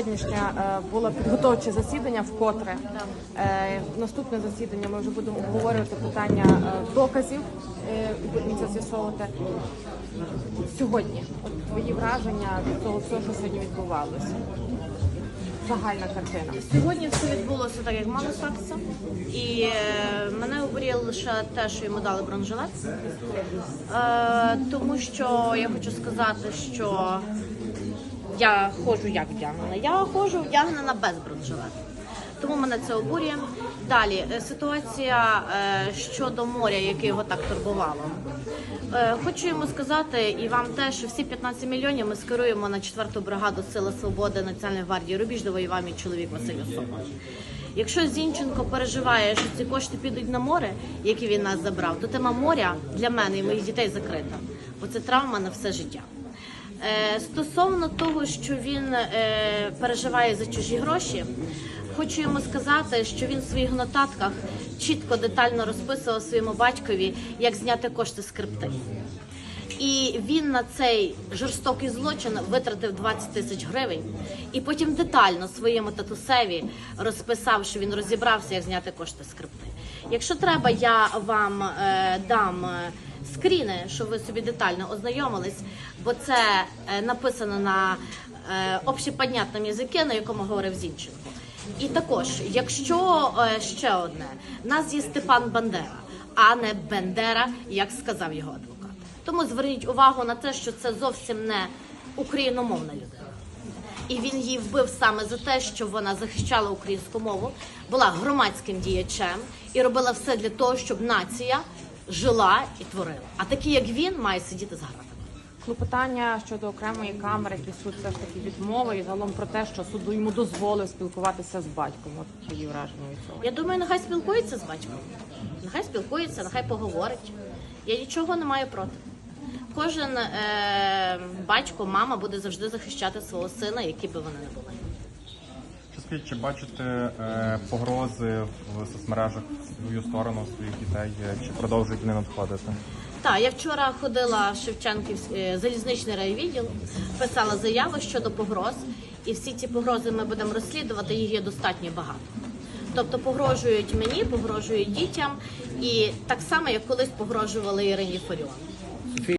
сьогоднішнє е, було підготовче засідання вкотре. Е, Наступне засідання ми вже будемо обговорювати питання е, доказів і будемо це з'ясовувати. Сьогодні, от твої враження від того що сьогодні відбувалося. Загальна картина. Сьогодні все відбулося так, як мало статися. І мене обуріло лише те, що йому дали бронежилет. Тому що я хочу сказати, що я ходжу як вдягнена. Я ходжу вдягнена без бронежилету. Тому мене це обурює. Далі е, ситуація е, щодо моря, яке його так турбувало. Е, Хочу йому сказати і вам те, що всі 15 мільйонів ми скеруємо на 4-ту бригаду Сили Свободи Національної гвардії Рубіж, де воював мій чоловік Василь Особа. Якщо Зінченко переживає, що ці кошти підуть на море, які він нас забрав, то тема моря для мене і моїх дітей закрита, бо це травма на все життя. Е, Стосовно того, що він е, переживає за чужі гроші, хочу йому сказати, що він в своїх нотатках чітко детально розписував своєму батькові, як зняти кошти з крипти. І він на цей жорстокий злочин витратив 20 тисяч гривень, і потім детально своєму татусеві розписав, що він розібрався, як зняти кошти з крипти. Якщо треба, я вам е, дам скріни, щоб ви собі детально ознайомились, бо це е, написано на е, общепонятному язикі, на якому говорив Зінченко. І також, якщо е, ще одне, нас є Степан Бандера, а не Бендера, як сказав його адвокат. Тому зверніть увагу на те, що це зовсім не україномовна людина. І він її вбив саме за те, що вона захищала українську мову, була громадським діячем і робила все для того, щоб нація жила і творила. А такий, як він, має сидіти за гратами. Клопотання щодо окремої камери, які суд все ж таки відмовив, і загалом про те, що суду йому дозволив спілкуватися з батьком. От твої враження від цього. Я думаю, нехай спілкується з батьком. Нехай спілкується, нехай поговорить. Я нічого не маю проти. Кожен е, батько, мама буде завжди захищати свого сина, які би вони не були. Чи чи бачите е, погрози в соцмережах в свою сторону своїх дітей? Е, Чи продовжують вони надходити? Так, я вчора ходила в Шевченківський е, залізничний райвідділ, писала заяву щодо погроз, і всі ці погрози ми будемо розслідувати. Їх є достатньо багато. Тобто погрожують мені, погрожують дітям, і так само, як колись погрожували Ірині Фаріон.